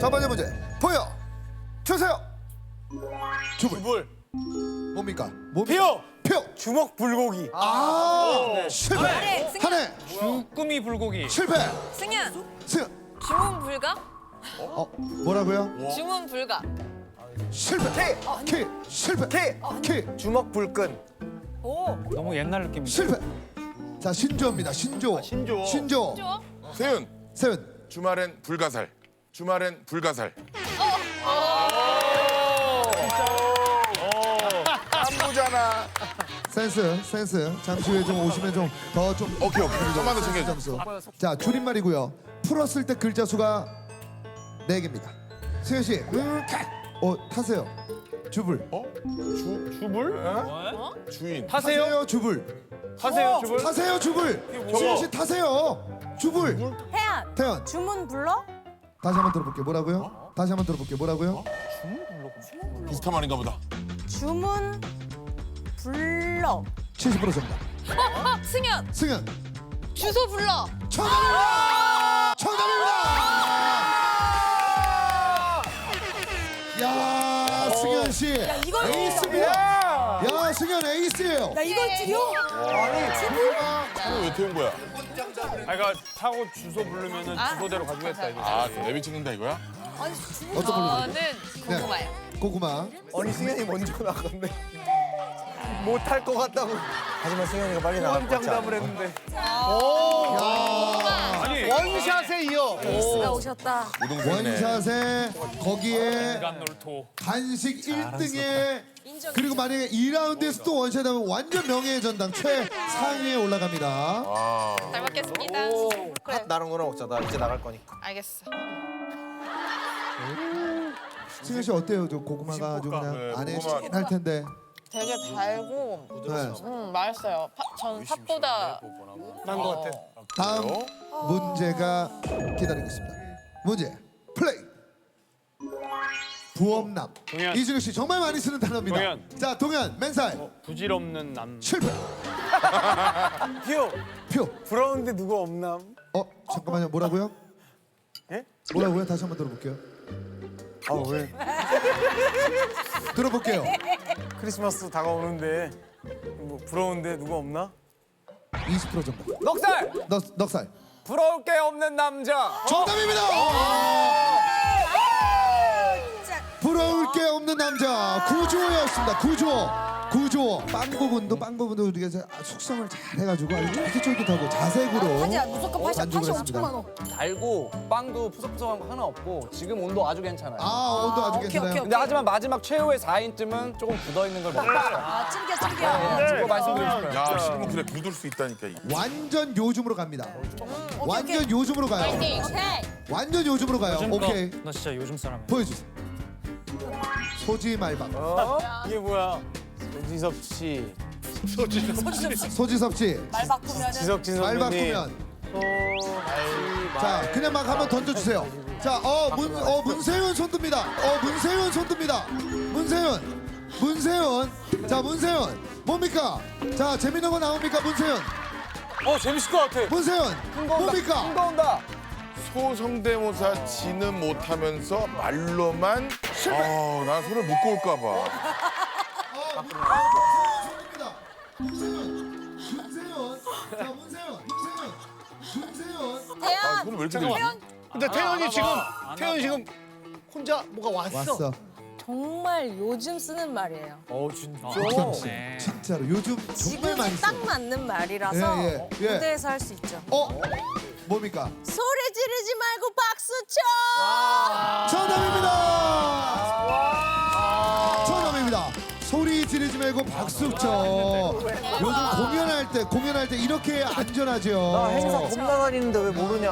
첫 번째 문제 보여 주세요. 주불 물. 뭡니까? 뭡니까? 피오. 표. 주먹 불고기. 아 실패. 네, 승현. 한해 꾸미 불고기. 실패. 승현. 승. 주문 불가? 어 뭐라고요? 주문 불가. 실패. 키 실패. 키 주먹 불끈. 오. 너무 옛날 느낌. 실패. 자 신조입니다. 신조. 신조. 신조. 좋아. 세윤 세윤. 주말엔 불가살 주말엔 불가살 안무잖아 센스 센스. 잠시 후에 좀 오시면 좀 더 좀 오케이 오케이 좀만 더 챙겨줘 점수. 자 줄임말이고요. 풀었을 때 글자 수가 네 개입니다. 수현 씨, 음, 카. 어 타세요. 주불. 어? 주, 주불? 어? 주인 타세요 주불. 하세요 주불. 타세요 주불. 수현 씨 타세요. 주불. 태연 태연 주문 불러? 다시 한번 들어볼게요. 뭐라고요? 다시 한번 들어볼게요. 뭐라고요? 비슷한 말인가 보다 주문 불러 70% 정답. 어, 어, 승현. 승현 주소 불러. 정답입니다. 정답입니다. 야 승현 씨 이걸 에이스입니다. 야 승현 에이스예요. 나 이걸 줄여? 차는 왜 태운 거야? 아, 그러니까 타고 주소 부르면은 아. 주소대로 가져겠다 이거. 아 내비 찍는다 이거야? 어떤 걸로? 저는 궁금해요. 고구마. 아니 승현이 먼저 나갔네. 못할 것 같다고. 하지만 승현이가 빨리 나가. 장담을 했는데. 야 아니 원샷에 이어. 에이스가 오셨다 우등생이네 원샷에 거기에 놀토. 간식 1등에 그리고 만약에 2라운드에서 또 원샷하면 완전 명예의 전당 최상위에 올라갑니다. 아잘 먹겠습니다. 그래. 나랑 너랑 먹자. 나 이제 나갈 거니까. 알겠어. 승현 씨 어때요? 저 고구마가 아주 그냥 네, 안에 고구마. 할 텐데. 되게 달고 네. 음 맛있어요. 파, 전 팥보다 난거 같아. 다음 문제가 기다리고 있습니다. 문제 플레이. 부엄남. 동현. 이준혁 씨 정말 많이 쓰는 단어입니다. 동현. 자 동현 맨살 부질없는 남. 실패. 피오. 표. 부러운데 누가 없남? 어 잠깐만요 뭐라고요? 예? 뭐라고요? 다시 한번 들어볼게요. 아 왜? 들어볼게요. 크리스마스 다가오는데 뭐 부러운데 누가 없나? 20% 정답. 넉살. 넉, 넉살. 부러울 게 없는 남자. 정답입니다. 남자 구조였습니다. 구조. 구조. 빵 부분도 빵 부분도 우리가 이제 숙성을 잘 해가지고 아주 쫄깃쫄깃하고 자색으로 하지야 무조건 팥이 만족을 팥이 했습니다. 엄청 많어 달고 빵도 푸석푸석한 거 하나 없고 지금 온도 아주 괜찮아요. 아 온도 아주 오케이, 괜찮아요. 오케이, 근데 하지만 마지막 최후의 4인쯤은 조금 굳어 있는 걸 먹자. 아 찔겨 찔겨 그거 말씀드리고 싶어요. 야 식물길에 굳을 수 있다니까 이게. 완전 요즘으로 갑니다. 완전 요즘으로 가요. 오케이 완전 요즘으로 가요. 오케이 거, 너 진짜 요즘 사람이야. 보여주세요. 소지 말박. 어? 이게 뭐야? 조지섭 씨. 소지섭 씨 말 바꾸면은 지석 지석 말 바꾸면 자 그냥 막 한번 던져주세요. 자 어 문 어 문세윤 손듭니다. 어 문세윤 손듭니다. 문세윤 문세윤 자 문세윤 뭡니까? 자 재밌는 거 나옵니까 문세윤? 어 재밌을 것 같아. 문세윤 뭡니까? 거 온다. 소성대모사 지는 못하면서 말로만 아 난 손을 묶고 올까 봐 문세윤 문세윤 자 문세윤 문세윤 문세윤 아 태연 손을 왜 이렇게 들지? 근데 태연이 지금 태연이 지금 혼자 뭐가 왔어. 왔어. 정말 요즘 쓰는 말이에요 어 진짜. 박경 씨 진짜로 요즘 정말 많이 지금이 써. 딱 맞는 말이라서 예, 예, 예. 무대에서 할 수 있죠 어 뭡니까? 소리 지르지 말고 박수 쳐 정답입니다. 정답입니다. 소리 지르지 말고 박수 쳐. 요즘 공연할 때 공연할 때 이렇게 안전하죠. 나 행사 겁나 다니는데 왜 모르냐.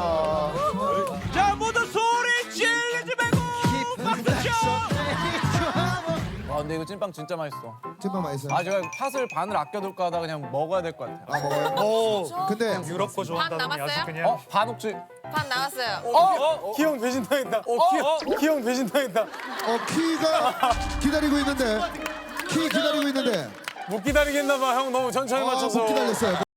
근데 이거 찐빵 진짜 맛있어. 찐빵 맛있어요. 아 제가 팥을 반을 아껴둘까 하다가 그냥 먹어야 될 것 같아요. 아 먹어요. 근데 유럽 거 좋아한다더니 반 남았어요? 아주 그냥. 어? 반 혹시 반 남았어요. 어? 기형 배신 당했다. 어, 기형, 기형 배신 당했다. 어 키가 기다리고 있는데 키 기다리고 있는데 못 기다리겠나 봐. 형 너무 천천히 아, 맞춰서. 못 기다렸어요.